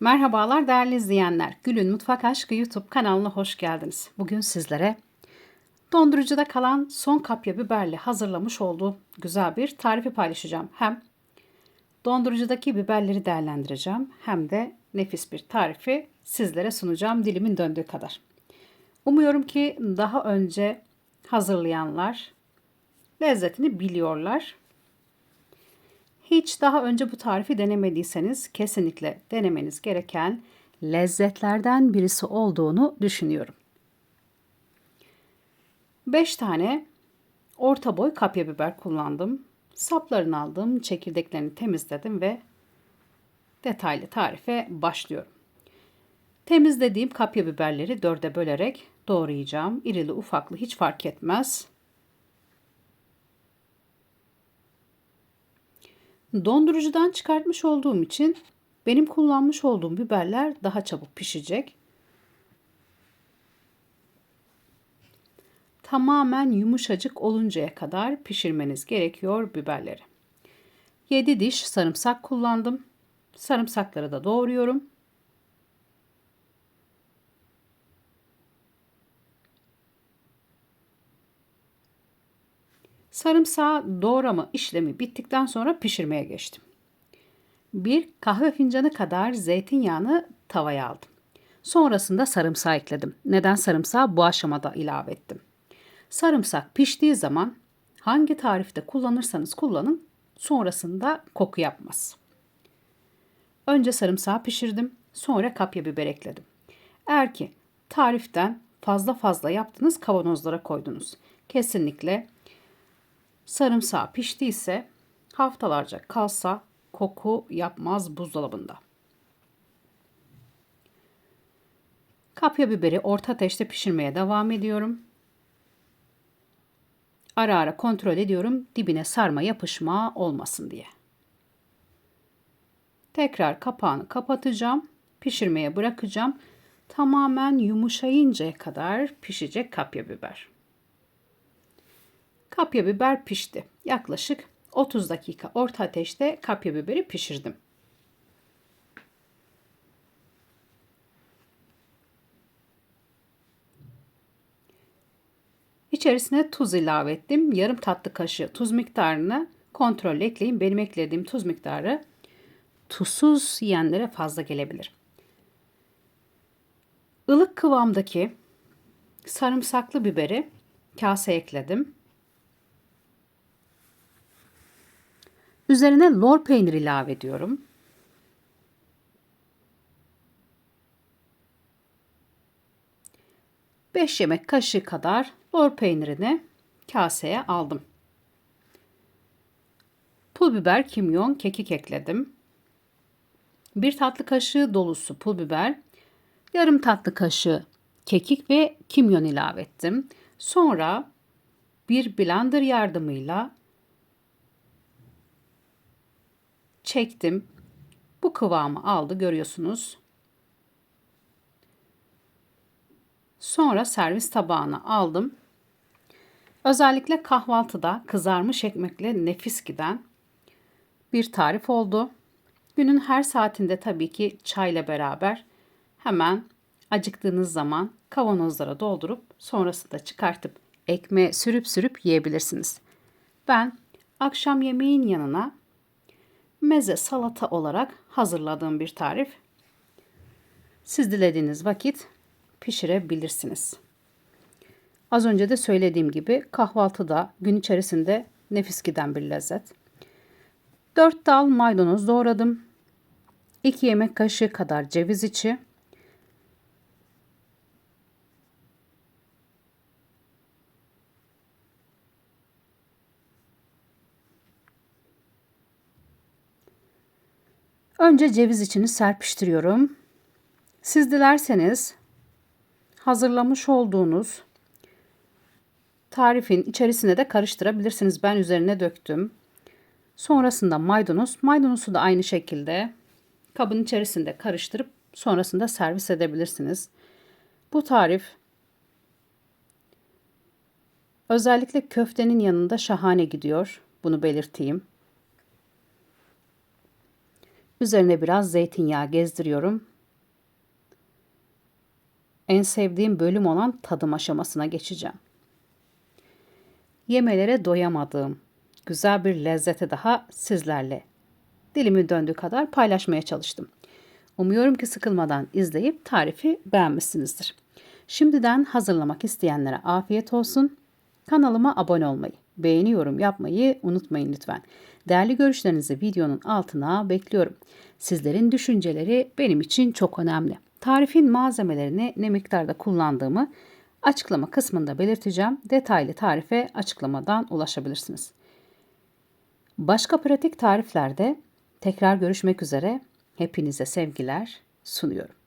Merhabalar değerli izleyenler. Gül'ün Mutfak Aşkı YouTube kanalına hoş geldiniz. Bugün sizlere dondurucuda kalan son kapya biberle hazırlamış olduğum güzel bir tarifi paylaşacağım. Hem dondurucudaki biberleri değerlendireceğim hem de nefis bir tarifi sizlere sunacağım dilimin döndüğü kadar. Umuyorum ki daha önce hazırlayanlar lezzetini biliyorlar. Hiç daha önce bu tarifi denemediyseniz kesinlikle denemeniz gereken lezzetlerden birisi olduğunu düşünüyorum. 5 tane orta boy kapya biber kullandım. Saplarını aldım, çekirdeklerini temizledim ve detaylı tarife başlıyorum. Temizlediğim kapya biberleri dörde bölerek doğrayacağım. İrili ufaklı hiç fark etmez. Dondurucudan çıkartmış olduğum için benim kullanmış olduğum biberler daha çabuk pişecek. Tamamen yumuşacık oluncaya kadar pişirmeniz gerekiyor biberleri. 7 diş sarımsak kullandım. Sarımsakları da doğruyorum. Sarımsağı doğrama işlemi bittikten sonra pişirmeye geçtim. Bir kahve fincanı kadar zeytinyağını tavaya aldım. Sonrasında sarımsağı ekledim. Neden sarımsağı bu aşamada ilave ettim. Sarımsak piştiği zaman hangi tarifte kullanırsanız kullanın sonrasında koku yapmaz. Önce sarımsağı pişirdim, sonra kapya biber ekledim. Eğer ki tariften fazla fazla yaptınız kavanozlara koydunuz. Kesinlikle Sarımsağı piştiyse haftalarca kalsa koku yapmaz buzdolabında. Kapya biberi orta ateşte pişirmeye devam ediyorum. Ara ara kontrol ediyorum dibine sarma yapışma olmasın diye. Tekrar kapağını kapatacağım. Pişirmeye bırakacağım. Tamamen yumuşayıncaya kadar pişecek kapya biber. Kapya biber pişti. Yaklaşık 30 dakika orta ateşte kapya biberi pişirdim. İçerisine tuz ilave ettim. Yarım tatlı kaşığı tuz miktarını kontrolle ekleyin. Benim eklediğim tuz miktarı tuzsuz yiyenlere fazla gelebilir. Ilık kıvamdaki sarımsaklı biberi kaseye ekledim. Üzerine lor peynir ilave ediyorum. Beş yemek kaşığı kadar lor peynirini kaseye aldım. Pul biber, kimyon, kekik ekledim. Bir tatlı kaşığı dolusu pul biber, yarım tatlı kaşığı kekik ve kimyon ilave ettim. Sonra bir blender yardımıyla çektim. Bu kıvamı aldı görüyorsunuz. Sonra servis tabağına aldım. Özellikle kahvaltıda kızarmış ekmekle nefis giden bir tarif oldu. Günün her saatinde tabii ki çayla beraber hemen acıktığınız zaman kavanozlara doldurup sonrasında çıkartıp ekmeğe sürüp sürüp yiyebilirsiniz. Ben akşam yemeğin yanına meze salata olarak hazırladığım bir tarif. Siz dilediğiniz vakit pişirebilirsiniz. Az önce de söylediğim gibi kahvaltıda gün içerisinde nefis giden bir lezzet. 4 dal maydanoz doğradım. 2 yemek kaşığı kadar ceviz içi, Önce ceviz içini serpiştiriyorum. Siz dilerseniz hazırlamış olduğunuz tarifin içerisine de karıştırabilirsiniz. Ben üzerine döktüm. Sonrasında maydanoz. Maydanozu da aynı şekilde kabın içerisinde karıştırıp sonrasında servis edebilirsiniz. Bu tarif özellikle köftenin yanında şahane gidiyor. Bunu belirteyim. Üzerine biraz zeytinyağı gezdiriyorum. En sevdiğim bölüm olan tadım aşamasına geçeceğim. Yemelere doyamadığım güzel bir lezzete daha sizlerle dilimin döndüğü kadar paylaşmaya çalıştım. Umuyorum ki sıkılmadan izleyip tarifi beğenmişsinizdir. Şimdiden hazırlamak isteyenlere afiyet olsun. Kanalıma abone olmayı beğeni yorum yapmayı unutmayın lütfen. Değerli görüşlerinizi videonun altına bekliyorum. Sizlerin düşünceleri benim için çok önemli. Tarifin malzemelerini ne miktarda kullandığımı açıklama kısmında belirteceğim. Detaylı tarife açıklamadan ulaşabilirsiniz. Başka pratik tariflerde tekrar görüşmek üzere. Hepinize sevgiler sunuyorum.